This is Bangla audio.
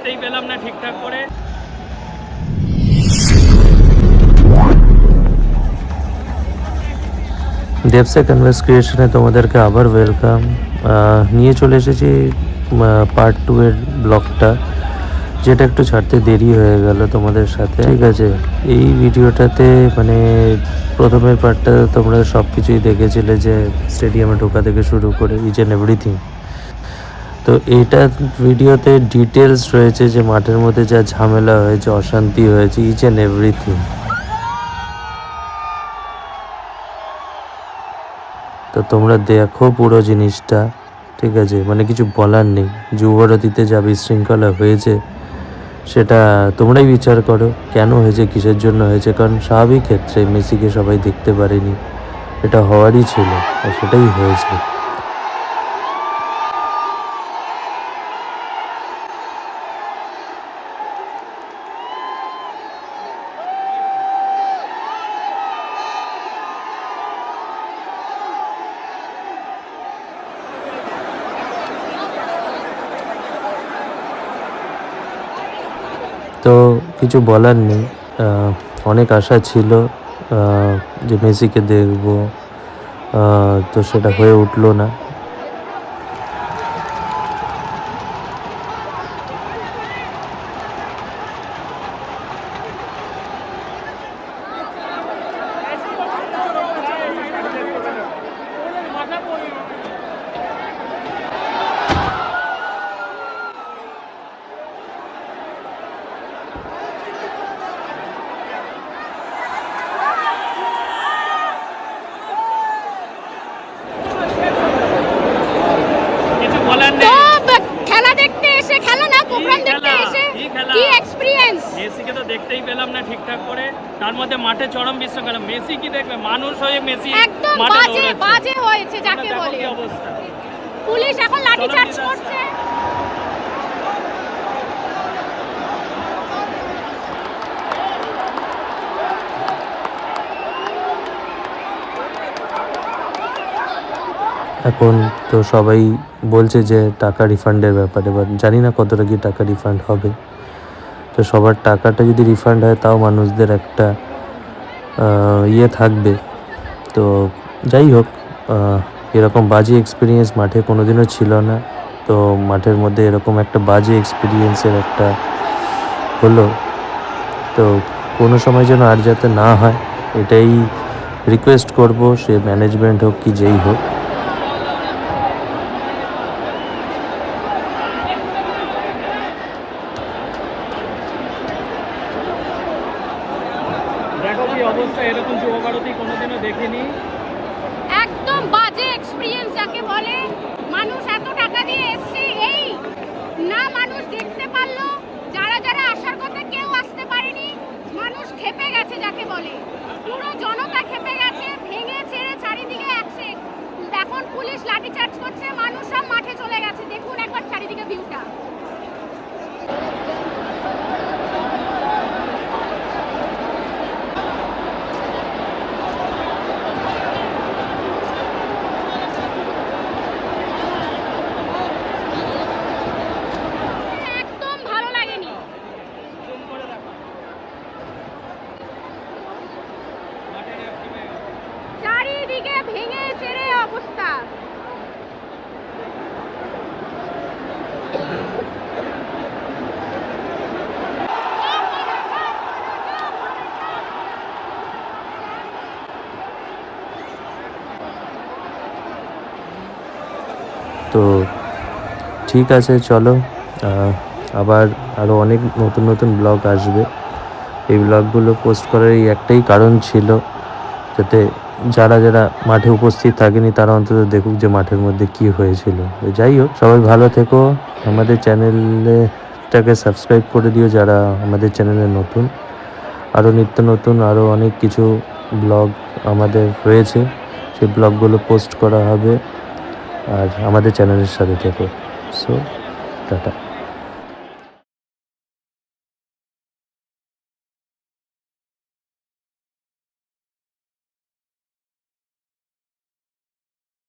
দেখতেই পেলাম না ঠিকঠাক করে। দেবসে ক্যানভাস ক্রিয়েশনে তোমাদেরকে আবার ওয়েলকাম নিয়ে চলে এসেছি পার্ট টু এর ব্লগটা যেটা একটু ছাড়তে দেরি হয়ে গেল তোমাদের সাথে। ঠিক আছে। এই ভিডিওটাতে মানে প্রথমের পার্টটা তোমরা সব কিছুই দেখেছিলে যে স্টেডিয়ামে ঢোকা থেকে শুরু করে ইচ অ্যান্ড এভরিথিং তো এটা ভিডিওতে ডিটেলস রয়েছে যে মাঠের মধ্যে যা ঝামেলা হয়েছে, অশান্তি হয়েছে ইচ অ্যান্ড এভরিথিং তো তোমরা দেখো পুরো জিনিসটা, ঠিক আছে? মানে কিছু বলার নেই। যুবভারতীতে যা বিশৃঙ্খলা হয়েছে, সেটা তোমরাই বিচার করো, কেন হয়েছে, কিসের জন্য হয়েছে? কারণ স্বাভাবিক ক্ষেত্রে, মেসিকে সবাই দেখতে পারেনি। এটা হওয়ারই ছিল, আর সেটাই হয়েছে। তো কিছু বলার নেই। অনেক আশা ছিল যে মেসিকে দেখব। তো সেটা হয়ে উঠল না কিছু বলার তো নেই ব- খেলা দেখতে এসে খেলা না প্রোগ্রাম দেখতে খেলা? এসে কি এক্সপিরিয়েন্স মেসিকে তো দেখতেই পেলাম না ঠিকঠাক করে। তার মধ্যে মাঠে চরম বিশৃঙ্খলা মেসি কি দেখবে? মানুষ হয়ে মেসি একদম মাঠে বাজে বাজে হয়েছে যাকে বলে। পুলিশ এখন লাঠি চার্জ করছে। এখন তো সবাই বলছে যে টাকা রিফান্ডের ব্যাপারে বাট জানি না কতটা কি টাকা রিফান্ড হবে। তো সবার টাকাটা যদি রিফান্ড হয়, তাও মানুষদের একটা ইয়ে থাকবে। তো যাই হোক এরকম বাজে এক্সপিরিয়েন্স মাঠে কোনোদিনও ছিল না। তো মাঠের মধ্যে এরকম একটা বাজে এক্সপিরিয়েন্সের একটা হলো। তো কোনো সময় যেন আর যাতে না হয়, এটাই রিকোয়েস্ট করব, সে ম্যানেজমেন্ট হোক কি যেই হোক দেখো কি অবস্থা এরকম যুবভারতী কোনোদিনও দেখিনি। একদম বাজে এক্সপিরিয়েন্স যাকে বলে। মানুষ এত টাকা দিয়ে এসছে এই। না মানুষ দেখতে পারল, যারা যারা আসার কথা কেউ আসতে পারেনি, মানুষ খেপে গেছে যাকে বলে। পুরো জনতা খেপে গেছে, ভেঙে ছেড়ে চারিদিকে একসে এখন পুলিশ লাঠি চার্জ করছে, মানুষ সব মাঠে চলে গেছে। দেখুন একবার চারিদিকে ভিউটা একদম ভালো লাগেনি জুম করে দেখো মাঠে রেফরি হয়ে গেছে। চারিদিকে ভেঙে চেড়ে অবস্থা তো ঠিক আছে, চলো। আবার আরও অনেক নতুন নতুন ব্লগ আসবে। এই ব্লগগুলো পোস্ট করার এই একটাই কারণ ছিল, যাতে যারা যারা মাঠে উপস্থিত থাকেনি, তারা অন্তত দেখুক যে মাঠের মধ্যে কি হয়েছিল। যাই হোক, সবাই ভালো থেকো। আমাদের চ্যানেলটাকে সাবস্ক্রাইব করে দিও যারা আমাদের চ্যানেলে নতুন। আরও নিত্য নতুন আরও অনেক কিছু ব্লগ আমাদের রয়েছে। সেই ব্লগগুলো পোস্ট করা হবে। আর আমাদের চ্যানেলের সাথে থেকো। So tata.